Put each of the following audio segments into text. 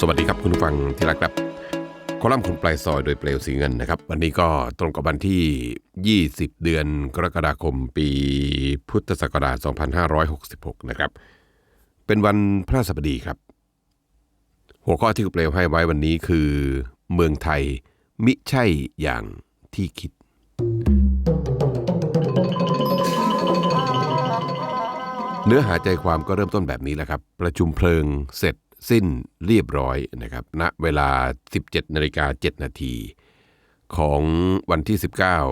สวัสดีครับคุณผู้ฟังที่รักครับคอลัมน์คุณปลายซอยโดยเปลวสีเงินนะครับ วันนี้ก็ตรงกับวันที่ 20 เดือนกรกฎาคมปีพุทธศักราช 2566 นะครับ เป็นวันพระสบดีครับ หัวข้อที่คุณเปลวให้ไว้วันนี้คือ เมืองไทยมิใช่อย่างที่คิด เนื้อหาใจความก็เริ่มต้นแบบนี้แหละครับ ประชุมเพลิงเสร็จ สิ้นเรียบร้อยนะครับณเวลา 17นาฬิกา7นาทีของวันที่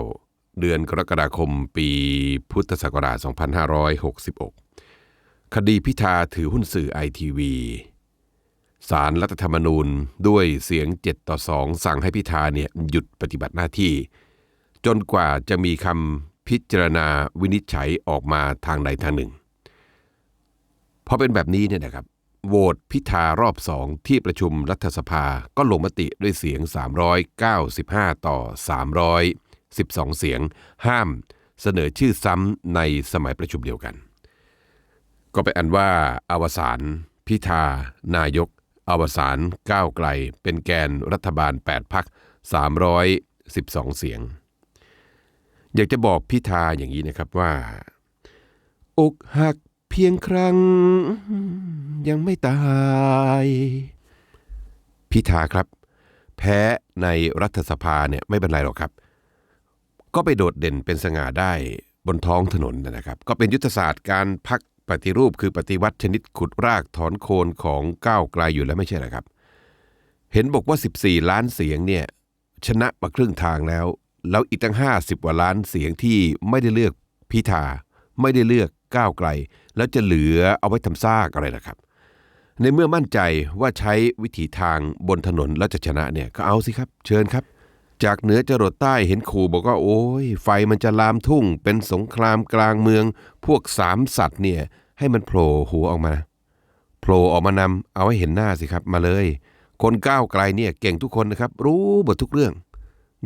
19 เดือนกรกฎาคมปีพุทธศักราช 2566 คดีพิธาถือหุ้นสื่อไอทีวีสารรัฐธรรมนูญด้วยเสียง 7 ต่อ 2 สั่งให้พิธาเนี่ยหยุดปฏิบัติหน้าที่ จนกว่าจะมีคำพิจารณาวินิจฉัยออกมาทางใดทางหนึ่งพอเป็นแบบนี้เนี่ยนะครับ โหวตพิธารอบสองที่ประชุมรัฐสภาก็ลงมติด้วยเสียง 395 ต่อ 312 เสียง ห้ามเสนอชื่อซ้ำในสมัยประชุมเดียวกัน ก็เป็นอันว่าอวสานพิธานายก อวสานก้าวไกล เป็นแกนรัฐบาล 8พัก312 เสียง อยากจะบอกพิธาอย่างนี้นะครับว่า อกหักเพียงครั้ง ยังไม่ตาย พิธาครับ แพ้ในรัฐสภาเนี่ยไม่เป็นไรหรอกครับ ก็ไปโดดเด่นเป็นสง่าได้บนท้องถนนนะครับ ก็เป็นยุทธศาสตร์การพักปฏิรูปคือปฏิวัติชนิดขุดรากถอนโคนของก้าวไกลอยู่แล้วไม่ใช่หรอครับ เห็นบอกว่า 14 ล้านเสียงเนี่ยชนะมาครึ่งทางแล้ว แล้วอีกตั้ง 50กว่าล้านเสียงที่ไม่ได้เลือกพิธา ไม่ได้เลือกก้าวไกล แล้วจะเหลือเอาไว้ทำซากอะไรนะครับ ในเมื่อมั่นใจว่าใช้วิถีทางบนถนนแล้วจะชนะเนี่ยก็เอาสิครับ เชิญครับ จากเหนือจรดใต้เห็นขู่บอกว่าโอ้ยไฟมันจะลามทุ่ง เป็นสงครามกลางเมือง พวกสามสัตว์เนี่ย ให้มันโผล่หัวออกมาโผล่ออกมานำเอาให้เห็นหน้าสิครับมาเลย คนก้าวไกลเนี่ยเก่งทุกคนนะครับ รู้หมดทุกเรื่อง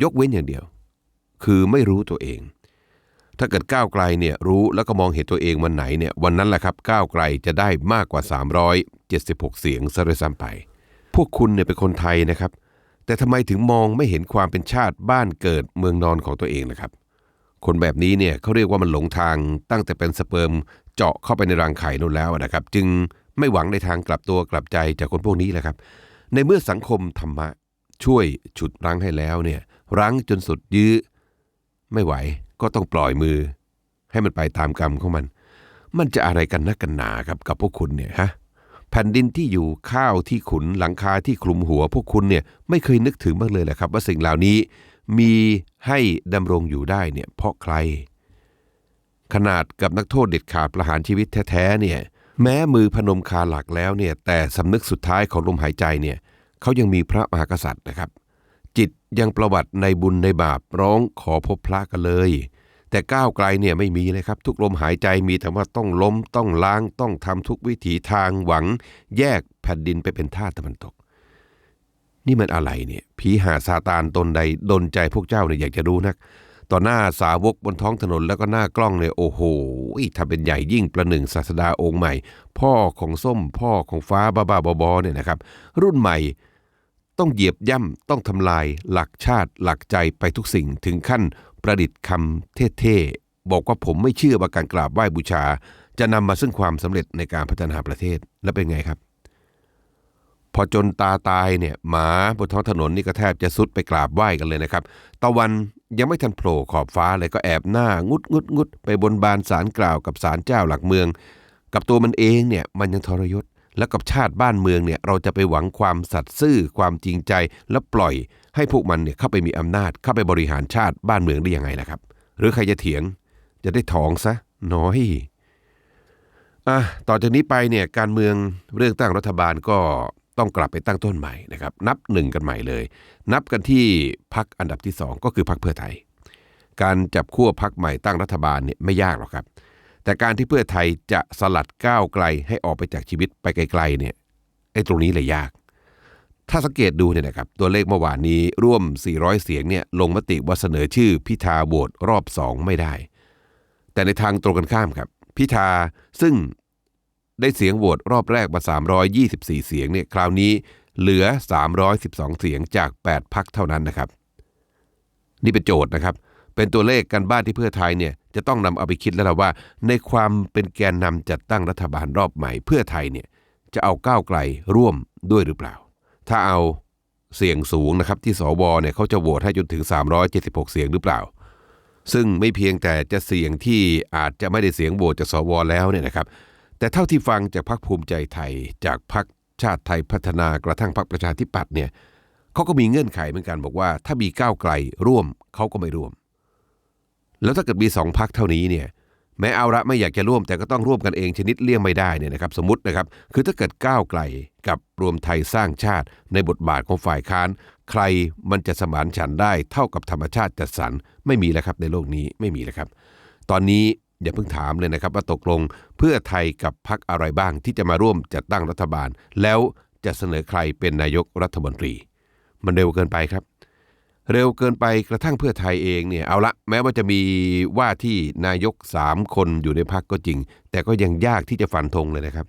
ยกเว้นอย่างเดียว คือไม่รู้ตัวเอง ถ้าเกิดก้าวไกลเนี่ยรู้แล้วก็มองเห็นตัวเองวันไหนเนี่ยวันนั้นแหละครับก้าวไกลจะได้มากกว่า 376 เสียงซะด้วยซ้ำไป พวกคุณเนี่ยเป็นคนไทยนะครับ แต่ทำไมถึงมองไม่เห็นความเป็นชาติบ้านเกิดเมืองนอนของตัวเองนะครับ คนแบบนี้เนี่ยเขาเรียกว่ามันหลงทางตั้งแต่เป็นสเปิร์มเจาะเข้าไปในรังไข่นู่นแล้วนะครับ จึงไม่หวังในทางกลับตัวกลับใจจากคนพวกนี้แหละครับ ในเมื่อสังคมธรรมะช่วยฉุดรั้งให้แล้วเนี่ยรั้งจนสุดยื้อไม่ไหว ก็ต้องปล่อยมือ ให้มันไปตามกรรมของมัน มันจะอะไรกันนักกันหนาครับกับพวกคุณเนี่ยฮะแผ่นดินที่อยู่ข้าวที่ขุนหลังคาที่คลุมหัว พวกคุณเนี่ยไม่เคยนึกถึงบ้างเลยแหละครับ ว่าสิ่งเหล่านี้มีให้ดำรงอยู่ได้เนี่ยเพราะใคร ขนาดกับนักโทษเด็ดขาดประหารชีวิตแท้ๆเนี่ยแม้มือพนมคาหลักแล้วเนี่ยแต่สำนึกสุดท้ายของลมหายใจเนี่ยเขายังมีพระมหากษัตริย์นะครับ ยังประวัติในบุญในบาปร้องขอพบพระกันเลย แต่ก้าวไกลเนี่ยไม่มีเลยครับ ทุกลมหายใจมีแต่ว่าต้องล้มต้องล้างต้องทำทุกวิถีทางหวัง แยกแผ่นดินไปเป็นท่าตะวันตก นี่มันอะไรเนี่ย ผีหาซาตานตนใดดนใจพวกเจ้าเนี่ยอยากจะรู้นักต่อหน้าสาวกบนท้องถนนแล้วก็หน้ากล้องเนี่ยโอ้โหทำเป็นใหญ่ยิ่งประหนึ่งศาสดาองค์ใหม่ พ่อของส้มพ่อของฟ้าบ้าบ้าบอๆเนี่ยนะครับ รุ่นใหม่ ต้องเหยียบย่ำต้องทำลายหลักชาติหลักใจไปทุกสิ่งถึงขั้นประดิษฐ์คำเท่ๆ บอกว่าผมไม่เชื่อว่าการกราบไหว้บูชา จะนำมาซึ่งความสำเร็จในการพัฒนาประเทศและเป็นไงครับ พอจนตาตายเนี่ยหมาบนท้องถนนนี่ก็แทบจะซุดไปกราบไหว้กันเลยนะครับตะวันยังไม่ทันโผล่ขอบฟ้าเลยก็แอบหน้างุดงุดงุดไปบนบานสารกล่าวกับสารเจ้าหลักเมือง กับตัวมันเองเนี่ยมันยังทรยศ แล้วกับชาติบ้านเมืองเนี่ยเราจะไปหวังความสัตย์ซื่อความจริงใจแล้วปล่อยให้พวกมันเนี่ยเข้าไปมีอำนาจเข้าไปบริหารชาติบ้านเมืองได้ยังไงนะครับ หรือใครจะเถียงจะได้ถองซะน้อยอะต่อจากนี้ไปเนี่ยการเมืองเรื่องตั้งรัฐบาลก็ต้องกลับไปตั้งต้นใหม่นะครับ นับหนึ่งกันใหม่เลย นับกันที่พักอันดับที่สองก็คือพักเพื่อไทย การจับขั้วพักใหม่ตั้งรัฐบาลเนี่ยไม่ยากหรอกครับ แต่การที่เพื่อไทยจะสลัดก้าวไกลให้ออกไปจากชีวิตไปไกลๆเนี่ยไอ้ตรงนี้เลยยาก ถ้าสังเกตดูเนี่ยนะครับตัวเลขเมื่อวานนี้ร่วม 400 เสียงเนี่ยลงมติว่าเสนอชื่อพิธาโหวตรอบ 2 ไม่ได้ แต่ในทางตรงกันข้ามครับ พิธาซึ่งได้เสียงโหวตรอบแรกมา 324 เสียงเนี่ยคราวนี้เหลือ 312 เสียงจาก 8 พักเท่านั้นนะครับ นี่เป็นโจทย์นะครับ เป็นตัวเลขกันบ้านที่เพื่อไทยเนี่ย จะต้องนำเอาไปคิดแล้วล่ะว่า ในความเป็นแกนนำจัดตั้งรัฐบาลรอบใหม่เพื่อไทยเนี่ยจะเอาก้าวไกลร่วมด้วยหรือเปล่า ถ้าเอาเสียงสูงนะครับที่สวเนี่ยเขาจะโหวตให้จนถึง 376 เสียงหรือเปล่า ซึ่งไม่เพียงแต่จะเสียงที่อาจจะไม่ได้เสียงโหวตจากสวแล้วเนี่ยนะครับ แต่เท่าที่ฟังจากพรรคภูมิใจไทย จากพรรคชาติไทยพัฒนากระทั่งพรรคประชาธิปัตย์เนี่ยเขาก็มีเงื่อนไขเหมือนกันบอกว่า ถ้ามีก้าวไกลร่วมเขาก็ไม่ร่วม แล้วถ้าเกิดมีสองพักเท่านี้เนี่ยแม้เอาละไม่อยากจะร่วมแต่ก็ต้องร่วมกันเองชนิดเลี่ยงไม่ได้เนี่ยนะครับสมมตินะครับคือถ้าเกิดก้าวไกลกับรวมไทยสร้างชาติ ในบทบาทของฝ่ายค้าน ใครมันจะสมานฉันได้เท่ากับธรรมชาติจัดสรรไม่มีแล้วครับในโลกนี้ไม่มีแล้วครับ ตอนนี้อย่าเพิ่งถามเลยนะครับ ว่าตกลงเพื่อไทยกับพักอะไรบ้างที่จะมาร่วมจัดตั้งรัฐบาล แล้วจะเสนอใครเป็นนายกรัฐมนตรี มันเร็วเกินไปครับ เร็วเกินไปกระทั่งเพื่อไทยเองเนี่ยเอาละแม้ว่าจะมีว่าที่นายกสามคนอยู่ในพักก็จริง แต่ก็ยังยากที่จะฟันธงเลยนะครับ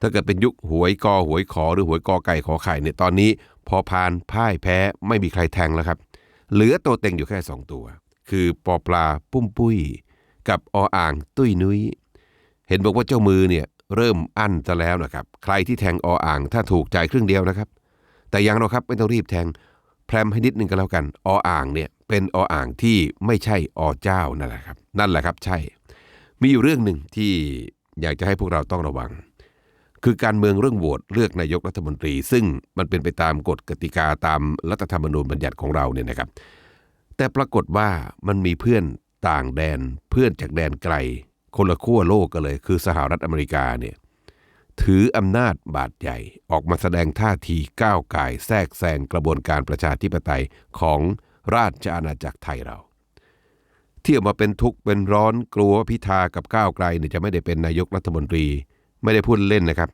ถ้าเกิดเป็นยุคหวยกอหวยขอหรือหวยกอไก่ขอไข่เนี่ยตอนนี้ พอพานพ่ายแพ้ไม่มีใครแทงแล้วครับ เหลือตัวเต็งอยู่แค่สองตัว คือปอปลาปุ้มปุ้ย กับออ่างตุ้ยนุ้ยเห็นบอกว่าเจ้ามือเนี่ยเริ่มอั้นซะแล้วนะครับ ใครที่แทงออ่างถ้าถูกใจครึ่งเดียวนะครับ แต่ยังเราครับไม่ต้องรีบแทง แพรมให้นิดนึงก็แล้วกัน ออ่างเนี่ยเป็นออ่างที่ไม่ใช่อเจ้านั่นแหละครับ นั่นแหละครับใช่ มีอยู่เรื่องหนึ่งที่อยากจะให้พวกเราต้องระวัง คือการเมืองเรื่องโหวตเลือกนายกรัฐมนตรี ซึ่งมันเป็นไปตามกฎกติกาตามรัฐธรรมนูญบัญญัติของเราเนี่ยนะครับ แต่ปรากฏว่ามันมีเพื่อนต่างแดนเพื่อนจากแดนไกล คนละขั้วโลกกันเลย คือสหรัฐอเมริกาเนี่ย ถืออำนาจบาดใหญ่ออกมาแสดงท่าทีก้าวไก่ายแทรกแซงกระบวนการประชาธิปไตยของราชอาณาจักรไทยเราที่ออกมาเป็นทุกข์เป็นร้อนกลัวพิธากับก้าวไกลเนี่ยจะไม่ได้เป็นนายกรัฐมนตรี ไม่ได้พูดเล่นนะครับ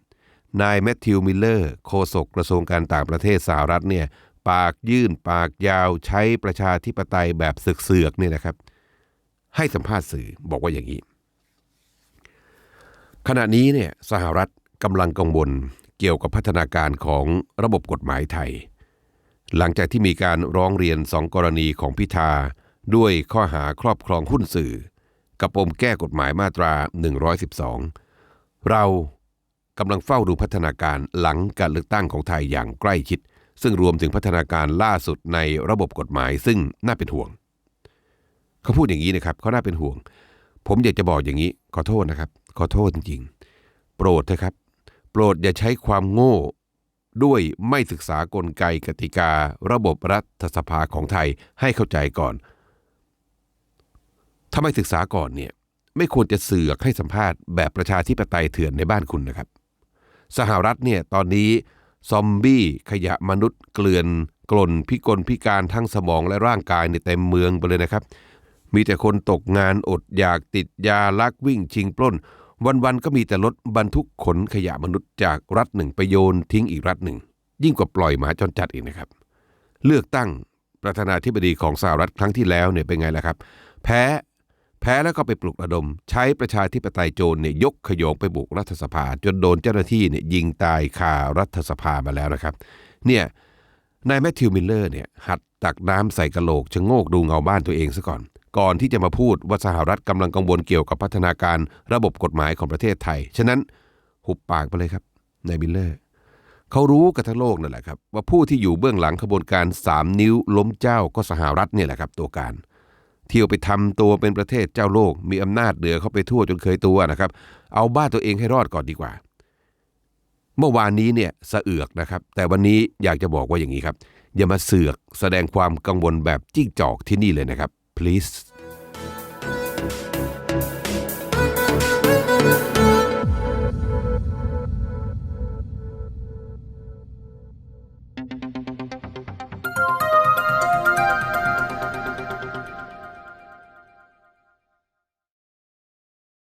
นายแมทธิวมิลเลอร์โฆษกกระทรวงการต่างประเทศสหรัฐเนี่ยปากยื่นปากยาวใช้ประชาธิปไตยแบบเสือกๆเนี่ยนะครับ ให้สัมภาษณ์สื่อบอกว่าอย่างนี้ ขณะนี้เนี่ยสหรัฐ กำลังกังวลเกี่ยวกับพัฒนาการของระบบกฎหมายไทย หลังจากที่มีการร้องเรียนสองกรณีของพิธา ด้วยข้อหาครอบครองหุ้นสื่อ กับปมแก้กฎหมายมาตรา 112 เรากำลังเฝ้าดูพัฒนาการหลังการเลือกตั้งของไทยอย่างใกล้ชิด ซึ่งรวมถึงพัฒนาการล่าสุดในระบบกฎหมายซึ่งน่าเป็นห่วง เขาพูดอย่างนี้นะครับเขาน่าเป็นห่วง ผมอยากจะบอกอย่างนี้ ขอโทษนะครับ ขอโทษจริงๆโปรดเถอะครับ โปรดอย่าใช้ความโง่ ด้วยไม่ศึกษากลไกกติการะบบรัฐสภาของไทยให้เข้าใจก่อน ถ้าไม่ศึกษาก่อนเนี่ยไม่ควรจะเสือกให้สัมภาษณ์แบบประชาธิปไตยเถื่อนในบ้านคุณนะครับ สหรัฐเนี่ยตอนนี้ซอมบี้ขยะมนุษย์เกลื่อนกลนพิกลพิการทั้งสมองและร่างกายในเต็มเมืองไปเลยนะครับ มีแต่คนตกงานอดอยากติดยาลักวิ่งชิงปล้น วันๆก็มีแต่รถบรรทุกขนขยะมนุษย์จากรัฐหนึ่งไปโยนทิ้งอีกรัฐหนึ่ง ยิ่งกว่าปล่อยหมาจรจัดอีกนะครับ เลือกตั้งประธานาธิบดีของสหรัฐครั้งที่แล้วเนี่ยเป็นไงล่ะครับ แพ้แพ้แล้วก็ไปปลุกระดม ใช้ประชาธิปไตยโจรเนี่ยยกขยงไปบุกรัฐสภา จนโดนเจ้าหน้าที่เนี่ยยิงตายคารัฐสภามาแล้วนะครับ เนี่ยนายแมทธิวมิลเลอร์เนี่ยหัดตักน้ำใส่กระโหลกชะโงกดูเงาบ้านตัวเองซะก่อน ก่อนที่จะมาพูดว่าสหรัฐกำลังกังวลเกี่ยวกับพัฒนาการระบบกฎหมายของประเทศไทย ฉะนั้นหุบปากไปเลยครับนายมิลเลอร์เขารู้กันทั้งโลกนั่นแหละครับ ว่าผู้ที่อยู่เบื้องหลังขบวนการ 3 นิ้วล้มเจ้าก็สหรัฐเนี่ยแหละครับตัวการ เที่ยวไปทำตัวเป็นประเทศเจ้าโลก มีอำนาจเหนือเข้าไปทั่วจนเคยตัวนะครับ เอาบ้านตัวเองให้รอดก่อนดีกว่า เมื่อวานนี้เนี่ยสะเอือกนะครับ แต่วันนี้อยากจะบอกว่าอย่างนี้ครับ อย่ามาเสือกแสดงความกังวลแบบจิ้งจอกที่นี่เลยนะครับ pleased